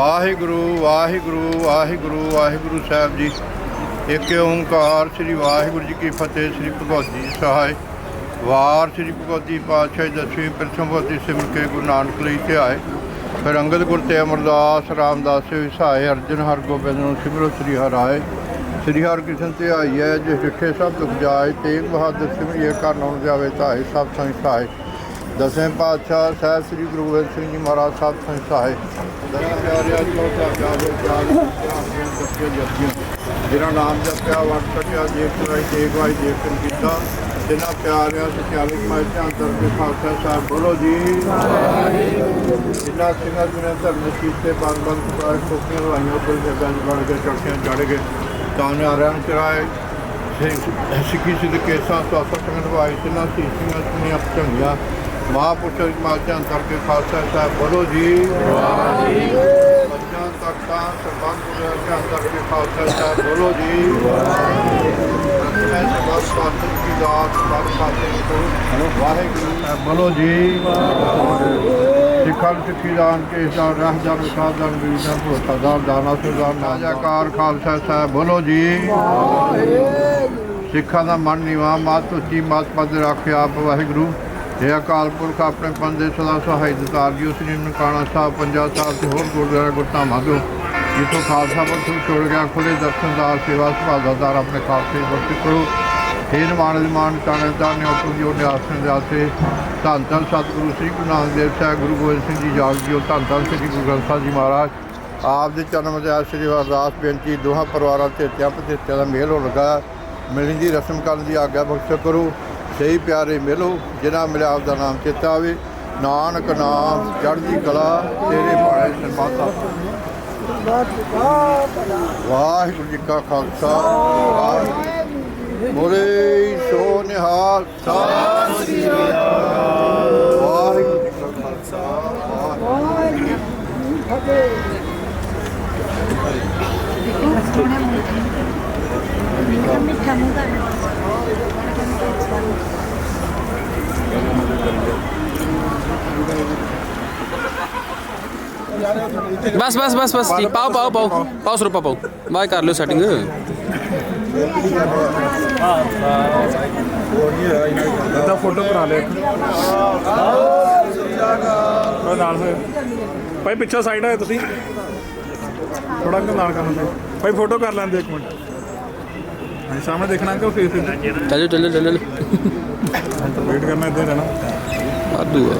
ਵਾਹਿਗੁਰੂ ਵਾਹਿਗੁਰੂ ਵਾਹਿਗੁਰੂ ਵਾਹਿਗੁਰੂ ਸਾਹਿਬ ਜੀ। ਇੱਕ ਓੰਕਾਰ ਸ੍ਰੀ ਵਾਹਿਗੁਰੂ ਜੀ ਕੀ ਫਤਿਹ, ਸ੍ਰੀ ਭਗਵਤੀ ਸਹਾਇ ਵਾਰ ਸ੍ਰੀ ਭਗਵਤੀ ਪਾਤਸ਼ਾਹ ਦਸਵੀਂ ਪ੍ਰਥਮ ਭਗਵਤੀ ਸਿਮਰ ਕੇ ਗੁਰੂ ਨਾਨਕ ਲਈ ਤੇ ਆਏ। ਫਿਰ ਅੰਗਦ ਗੁਰ ਤੇ ਅਮਰਦਾਸ ਰਾਮਦਾਸ ਸੇ ਵਿਸਾਏ ਅਰਜਨ ਹਰਗੋਬਿੰਦ ਨੂੰ ਸਿਮਰੋ ਸ੍ਰੀ ਹਰਾਏ। ਸ੍ਰੀ ਹਰਿਕ੍ਰਿਸ਼ਨ ਤੇ ਹੈ, ਜਿਸ ਜਿੱਥੇ ਸਭ ਦੁਖ ਜਾਏ, ਤੇਗ ਬਹਾਦਰ ਸਿਮਰਿਏ ਕਰ ਨਾਮ ਜਾਵੇ, ਧਾਏ, ਸਭ ਸੰਸਾਏ ਦਸਵੇਂ ਪਾਤਸ਼ਾਹ ਸਾਹਿਬ ਸ੍ਰੀ ਗੁਰੂ ਗੋਬਿੰਦ ਸਿੰਘ ਜੀ ਮਹਾਰਾਜ ਸਾਹਿਬ ਸੰਸਾਏ ਦਇਆ ਪਿਆਰਿਆ ਜੋ ਜਾਵੇ ਜਾਵੇ ਜਿਹਨਾਂ ਨਾਮ ਜਪਿਆ ਵਟ ਸਕਿਆ, ਦੇਖ ਰਾਈ ਦੇਖ ਵਾਈ ਦੇਖਣ ਕੀਤਾ। ਜਿਨ੍ਹਾਂ ਪਿਆਰਿਆ ਸਚਾਲੇ ਮਾਇ ਧਿਆਨ ਦਰ ਦੇ ਖਾਲਸਾ ਸਾਹਿਬ ਬੋਲੋ ਜੀ। ਜਿਨ੍ਹਾਂ ਸਿੰਘਾਂ ਜਿਨ੍ਹਾਂ ਧਰਮ ਕੀਤੇ ਬੰਦ ਬੰਦ ਕੁਰਾਰ ਕੋਕੀਆਂ ਲਵਾਈਆਂ, ਉੱਪਰ ਜਗਾਂ ਬਣ ਕੇ ਚੜਕੀਆਂ ਚੜ ਗਏ। ਤਾਂ ਨਿਆਰਿਆਂ ਨੂੰ ਚੜਾਏ ਸਿੱਖੀ ਸਿੱਧ ਕੇਸਾਂ ਤੋਂ ਸਤਿਗੁਰ ਨਵਾਈ ਤਿੰਨਾਂ ਸੀਸੀਆਂ ਸੁਣੀਆਂ ਚੰਗੀਆਂ ਮਹਾਂਪੁਰਸ਼ ਮਾਚਾਂ ਕਰਕੇ ਖਾਲਸਾ ਸਾਹਿਬ ਬੋਲੋ ਜੀ ਬੱਚਾਂ ਤੱਕਾਂ ਸਰਬੰਧ ਗੁਰਾਂ ਧਿਆਨ ਕਰਕੇ ਖਾਲਸਾ ਸਾਹਿਬ ਬੋਲੋ ਜੀ ਮੈਂ ਸਬਦ ਸਾਧਨ ਕੀ ਦਾਤ ਸਭ ਸਾਧਨ ਕੋ ਵਾਹਿਗੁਰੂ ਸਾਹਿਬ ਬੋਲੋ ਜੀ ਸਿੱਖਾਂ ਨੂੰ ਸਿੱਖੀ ਦਾਨ ਕੇ ਦਾਨ ਰਹਿ ਜਾਨ ਵਿਸਾਰ ਦਾਨ ਵੀਰਾਂ ਤੋਂ ਸਦਾਨ ਦਾਨਾ ਸੁਦਾਨ ਨਾਜਾਕਾਰ ਖਾਲਸਾ ਸਾਹਿਬ ਬੋਲੋ ਜੀ ਸਿੱਖਾਂ ਦਾ ਮਨ ਨਿਵਾ ਮਾਤ ਉੱਚੀ ਮਾਤ ਪਦ ਰੱਖਿਆ ਆਪ ਵਾਹਿਗੁਰੂ ਇਹ ਅਕਾਲ ਪੁਰਖ ਆਪਣੇ ਪੰਦੇ ਸਦਾ ਸਹਾਈ ਦਤਾਰ ਜੀ, ਉਸ ਨੇ ਨਨਕਾਣਾ ਸਾਹਿਬ, ਪੰਜਾਬ ਸਾਹਿਬ ਤੇ ਹੋਰ ਗੁਰਦੁਆਰਾ ਗੁਰਧਾਮਾਂ ਤੋਂ, ਜਿੱਥੋਂ ਖਾਲਸਾ ਪੰਥ ਨੂੰ ਛੋੜ ਗਿਆ ਖੁੱਲੇ ਦਰਸ਼ਨਦਾਰ ਸੇਵਾ ਸੰਭਾਲਦਾਰ ਆਪਣੇ ਖਾਲਸੇ ਵਰਤ ਕਰੋ ਹੇ ਨਿਮਾਨ ਨਿਮਾਨ ਤਾਣੇ ਤਾਣੇ ਉਪਰ ਜੋ ਨਿਆਸਨ ਜਾਤੇ ਧੰਨ ਧੰਨ ਸਤਿਗੁਰੂ ਸ੍ਰੀ ਗੁਰੂ ਨਾਨਕ ਦੇਵ ਸਾਹਿਬ, ਗੁਰੂ ਗੋਬਿੰਦ ਸਿੰਘ ਜੀ ਜਾਗ ਜੀਓ ਧੰਨ ਧੰਨ ਸ੍ਰੀ ਗੁਰੂ ਗ੍ਰੰਥ ਸਾਹਿਬ ਜੀ ਮਹਾਰਾਜ। ਆਪ ਦੇ ਜਨਮ ਦੇ ਸ਼੍ਰੀ ਅਰਦਾਸ ਬੇਨਤੀ, ਦੋਹਾਂ ਪਰਿਵਾਰਾਂ ਤੇ ਤਿਆਪ ਤੇ ਦਾ ਮੇਲ ਹੋ ਲਗਾ। ਮਿਲਣ ਦੀ ਰਸਮ ਕਰਨ ਦੀ ਆਗਿਆ ਬਖਸ਼ ਕਰੋ। ਸਹੀ ਪਿਆਰੇ ਮਿਲੋ, ਜਿਨ੍ਹਾਂ ਮਿਲਿਆ ਆਪ ਦਾ ਨਾਮ ਚੇਤਾ ਆਵੇ। ਨਾਨਕ ਨਾਮ, ਚੜ੍ਹਦੀ ਕਲਾ, ਤੇਰੇ ਭਾਣੇ ਸਰਮਾਤਾ ਵਾਹਿਗੁਰੂ ਜੀ ਕਾ ਖਾਲਸਾ, ਵਾਹਿਗੁਰੂ ਬੋਲੇ ਸੋ ਨਿਹਾਲ ਸਤਿ ਸ੍ਰੀ ਅਕਾਲ ਵਾਹਿਗੁਰੂ ਜੀ ਕਾ ਖਾਲਸਾ ਵਾਹਿਗੁਰੂ ਜੀ ਕੀ ਫਤਿਹ ਮਿੱਠਾ ਮੂੰਹ ਕਰ ਬਸ ਬਸ ਬਸ ਬਸ ਜੀ ਪਾਓ ਪਾਓ ਪਾਓ ਪਾਓ ਸਰੂਪਾ ਪਾਓ ਬਾਏ ਕਰ ਲਿਓ ਸੈਟਿੰਗ ਦਾ ਫੋਟੋ ਕਰਾ ਲੈ ਉਹ ਨਾਲ ਹੋਏ ਭਾਈ ਪਿੱਛੋਂ ਸਾਈਡ ਆਏ ਤੁਸੀਂ ਥੋੜਾ ਨਾਲ ਕਰਨਾ ਭਾਈ ਫੋਟੋ ਕਰ ਲੈਂਦੇ ਇੱਕ ਮਿੰਟ ਹਾਂ ਸਾਹਮਣੇ ਦੇਖਣਾ ਕਿ ਫੇਸ ਤੇ ਚੱਲ ਚੱਲ ਚੱਲ ਚੱਲ ਵੇਟ ਕਰਨਾ ਹੀ ਰਹਿਣਾ। ਆਦੂ ਆ।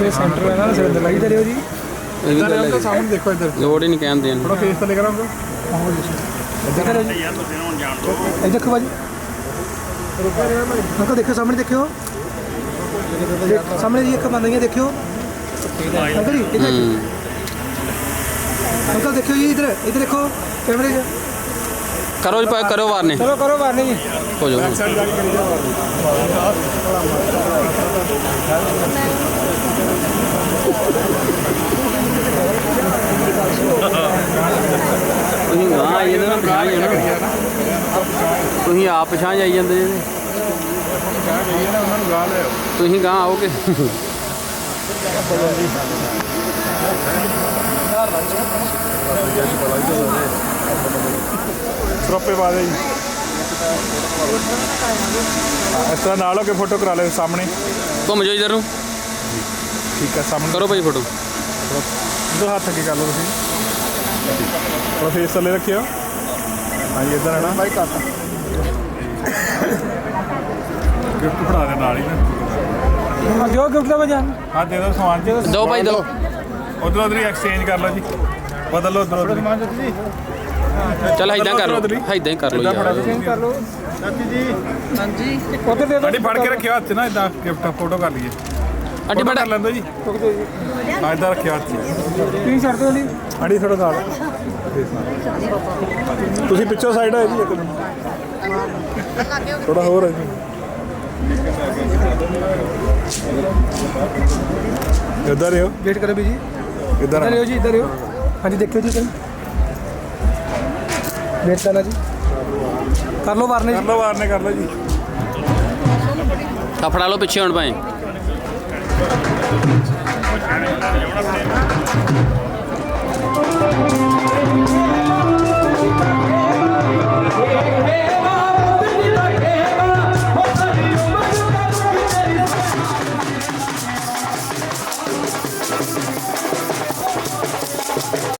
ਇਹ ਸੈਂਟਰ ਹੈ ਨਾ ਸਿਰ ਤੇ ਲਾਈ ਤੇ ਜੀ। ਇਹ ਵੀ ਇੱਧਰ ਤਾਂ ਹੈ ਸਾਹਮਣੇ ਦੇਖੋ ਇੱਧਰ। ਲੋੜ ਹੀ ਨਹੀਂ ਕਹਿੰਦੇ ਥੋੜਾ ਫੇਸ ਤੇ ਲੈ ਕਰਾਂਗੇ ਇਹ ਦੇਖੋ ਭਾਜੀ। ਅੰਕਲ ਦੇਖੋ ਸਾਹਮਣੇ ਦੇਖਿਓ। ਦੇਖ- ਸਾਹਮਣੇ ਜੀ ਇੱਕ ਬੰਦ ਗਈਆਂ ਦੇਖਿਓ। ਅੰਕਲ ਜੀ ਇੱਧਰ ਅੰਕਲ ਦੇਖਿਓ ਜੀ ਇੱਧਰ ਇੱਧਰ ਦੇਖੋ। ਕੈਮਰੇ 'ਚ। ਕਰੋ ਜੀ ਭਾਈ ਕਰੋ ਵਾਰਨੇ ਚਲੋ ਕਰੋ ਬਾਹਰ ਨਹੀਂ ਹੋ ਜਾਓ ਤੁਸੀਂ ਗਾਂ ਆਈ ਜਾਂਦੇ ਨਾ ਪਛਾਣ ਜਾਣਾ ਤੁਸੀਂ ਆਪ ਪਛਾਣ ਜਾਈ ਜਾਂਦੇ ਜੀ ਉਹਨਾਂ ਨੂੰ ਗਾ ਲਿਓ ਤੁਸੀਂ ਗਾਂ ਆਓਗੇ ਸਰੋਪੇ ਪਾ ਦੇ ਜੀ। ਹਾਂ, ਇਸ ਤਰ੍ਹਾਂ ਨਾਲ ਹੋ ਕੇ ਫੋਟੋ ਕਰਾ ਲੈ ਸਾਹਮਣੇ। ਘੁੰਮ ਜਾਓ ਇਧਰ ਨੂੰ। ਠੀਕ ਹੈ ਸਾਹਮਣੇ। ਕਰੋ ਭਾਈ ਫੋਟੋ ਦੋ ਹੱਥ ਅੱਗੇ ਕਰ ਲਓ ਤੁਸੀਂ। ਥੋੜਾ ਫੇਸ ਥੱਲੇ ਰੱਖਿਓ। ਹਾਂਜੀ ਇੱਧਰ ਆਣਾ ਬਾਈ ਕੱਟ ਗਿਫਟ ਫੜਾ ਦੇ ਨਾਲ ਹੀ ਨਾ। ਜੋ ਗਿਫਟ ਦਾ ਵਜਾ ਹਾਂ ਦੇ ਦੋ ਸਮਾਨ। ਜੀ ਦੋ ਭਾਈ ਦੋ ਉਧਰ ਉਧਰ ਹੀ ਐਕਸਚੇਂਜ ਕਰ ਲਓ ਜੀ। ਬਦਲ ਲਓ ਉਧਰ। ਉਧਰ ਜੀ। ਚੱਲ ਇਦਾਂ ਕਰ ਲਓ ਇਦਾਂ ਹੀ। ਕਰ ਲਓ ਯਾਰ। ਕਰ ਲਓ ਚਾਚੀ ਜੀ। ਉਧਰ ਦੇ ਅੜੀ ਫੜ ਕੇ ਰੱਖਿਓ ਹੱਥ 'ਚ ਨਾ ਇਦਾਂ ਗਿਫਟ ਫੋਟੋ ਕਰ ਲਈਏ। ਅੱਡੀ Photo ਬੜਾ ਕਰ ਲੈਂਦੋ ਜੀ। ਹਾਂ ਇਦਾਂ ਰੱਖਿਓ ਹੱਥ 'ਚ। ਤੁਸੀਂ ਛੱਡ ਦਿਓ ਜੀ। ਅੜੀ ਥੋੜਾ ਨਾਲ। ਤੁਸੀਂ ਪਿੱਛੋਂ ਸਾਈਡ ਆਏ ਜੀ ਇੱਕ ਮਿੰਟ। ਥੋੜਾ ਹੋਰ ਹੈ ਜੀ। ਇੱਧਰ ਰਹੋ ਵੇਟ ਕਰੋ ਵੀ ਜੀ ਇੱਧਰ ਇੱਧਰ ਆ ਰਿਓ ਜੀ ਇੱਧਰ ਰਿਓ ਹਾਂਜੀ ਦੇਖਿਓ ਜੀ ਸਰ ਵੇਟ ਕਰਨਾ ਜੀ। ਕਰ ਲਓ ਵਾਰਨੇ ਜੀ ਵਾਰ ਨੇ ਕਰ ਲਓ ਜੀ। ਤਾਂ ਫੜਾ ਲਓ ਪਿੱਛੇ ਹੁਣ ਭਾਵੇਂ